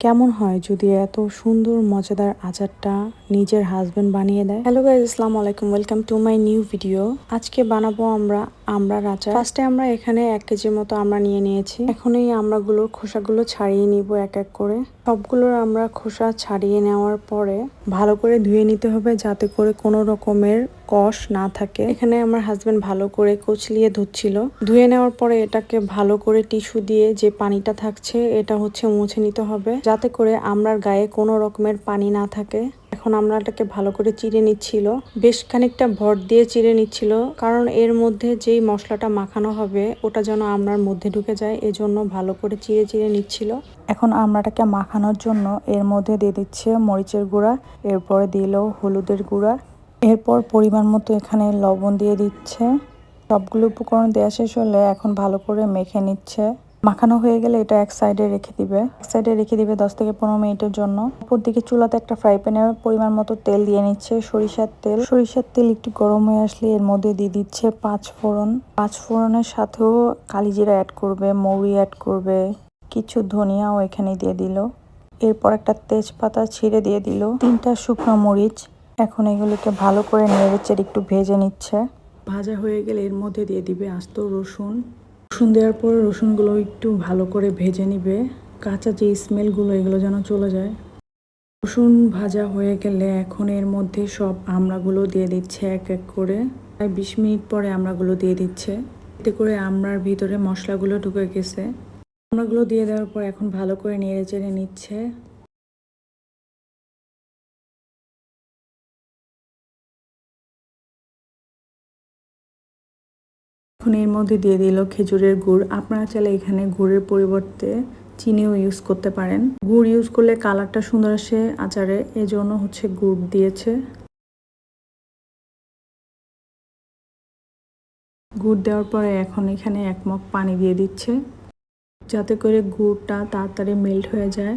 কেমন হয় যদি এত সুন্দর, মজাদার আচারটা নিজের হাজব্যান্ড বানিয়ে দেয়? হ্যালো গাইজ আসসালামু আলাইকুম welcome to my new video আজকে বানাবো আমরা আমড়ার আচার ফার্স্টে আমরা এখানে এক কেজির মতো আমরা নিয়ে নিয়েছি। এখন এই আমড়াগুলোর খোসাগুলো ছাড়িয়ে নিব এক এক করে। সবগুলোর আমরা খোসা ছাড়িয়ে নেওয়ার পরে ভালো করে ধুয়ে নিতে হবে যাতে করে কোনো রকমের কষ না থাকে। এখানে আমার হাজবেন্ড ভালো করে কচলিয়ে ধুচ্ছিল। ধুয়ে নেওয়ার পরে এটাকে ভালো করে টিস্যু দিয়ে যে পানিটা থাকছে, এটা হচ্ছে মুছে নিতে হবে। যাতে করে আমরার গায়ে কোনো রকমের পানি না থাকে। এখন আমরা এটাকে ভালো করে চিড়ে নিচ্ছিল। বেশ খানিকটা ভর দিয়ে চিড়ে নিচ্ছিল, কারণ এর মধ্যে যেই মশলাটা মাখানো হবে, ওটা যেন আমরার মধ্যে ঢুকে যায়, এজন্য ভালো করে চিড়ে চিড়ে নিচ্ছিল। এখন আমরাটাকে মাখানোর জন্য এর মধ্যে দিয়ে দিচ্ছে মরিচের গুঁড়া, এরপরে দিল হলুদের গুঁড়া। এরপর পরিমাণ মতো এখানে লবণ দিয়ে দিচ্ছে। সবগুলো উপকরণ দেওয়া শেষ হলে এখন ভালো করে মেখে নিচ্ছে। মাখানো হয়ে গেলে এটা এক সাইডে রেখে দিবে। এক সাইডে রেখে দিবে দশ থেকে পনেরো মিনিটের জন্য। উপর দিকে চুলাতে একটা ফ্রাই প্যানে পরিমাণ মতো তেল দিয়ে নিচ্ছে, সরিষার তেল। সরিষার তেল একটু গরম হয়ে আসলে এর মধ্যে দিয়ে দিচ্ছে পাঁচ ফোড়ন। পাঁচ ফোড়নের সাথেও কালিজিরা অ্যাড করবে, মৌরি অ্যাড করবে, কিছু ধনিয়াও এখানে দিয়ে দিল। এরপর একটা তেজপাতা ছিঁড়ে দিয়ে দিল, তিনটা শুকনো মরিচ। এখন এগুলোকে ভালো করে নেড়েচেড়ে একটু ভেজে নিচ্ছে। ভাজা হয়ে গেলে এর মধ্যে দিয়ে দিবে আস্ত রসুন। রসুন দেওয়ার পর রসুনগুলো একটু ভালো করে ভেজে নিবে। কাঁচা যে স্মেলগুলো এগুলো যেন চলে যায়। রসুন ভাজা হয়ে গেলে এখন এর মধ্যে সব আমড়াগুলো দিয়ে দিচ্ছে এক এক করে। প্রায় বিশ মিনিট পরে আমড়াগুলো দিয়ে দিচ্ছে। এতে করে আমড়ার ভিতরে মশলাগুলো ঢুকে গেছে। আমড়াগুলো দিয়ে দেওয়ার পর এখন ভালো করে নেড়ে চেড়ে নিচ্ছে। এখন এর মধ্যে দিয়ে দিল খেজুরের গুড়। আপনারা চাইলে এখানে গুড়ের পরিবর্তে চিনিও ইউজ করতে পারেন। গুড় ইউজ করলে কালারটা সুন্দর আসে আচারে, এজন্য হচ্ছে গুড় দিয়েছে। গুড় দেওয়ার পরে এখন এখানে এক মগ পানি দিয়ে দিচ্ছে। যাতে করে গুড়টা তাড়াতাড়ি মেল্ট হয়ে যায়।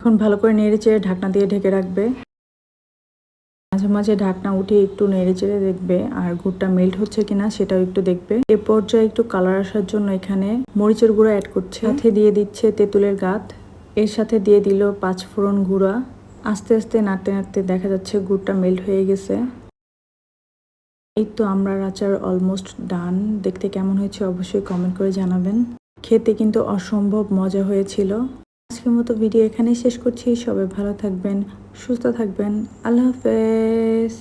এখন ভালো করে নেড়ে চেড়ে ঢাকনা দিয়ে ঢেকে রাখবে। মাঝে মাঝে ঢাকনা উঠিয়ে একটু নেড়ে চেড়ে দেখবে আর গুড়টা মেল্ট হচ্ছে কিনা সেটাও একটু দেখবে। এ পর্যায়ে একটু কালার আসার জন্য এখানে মরিচের গুঁড়া অ্যাড করছে। সাথে দিয়ে দিচ্ছে তেঁতুলের গাত। এর সাথে দিয়ে দিল পাঁচ ফোড়ন গুঁড়া। আস্তে আস্তে নাড়তে নাড়তে দেখা যাচ্ছে গুড়টা মেল্ট হয়ে গেছে। এই তো আমরা আচার অলমোস্ট ডান দেখতে কেমন হয়েছে অবশ্যই কমেন্ট করে জানাবেন। খেতে কিন্তু অসম্ভব মজা হয়েছিল। আজকের মতো ভিডিও এখানেই শেষ করছি। সবাই ভালো থাকবেন সুস্থ থাকবেন। আল্লাহ হাফেজ।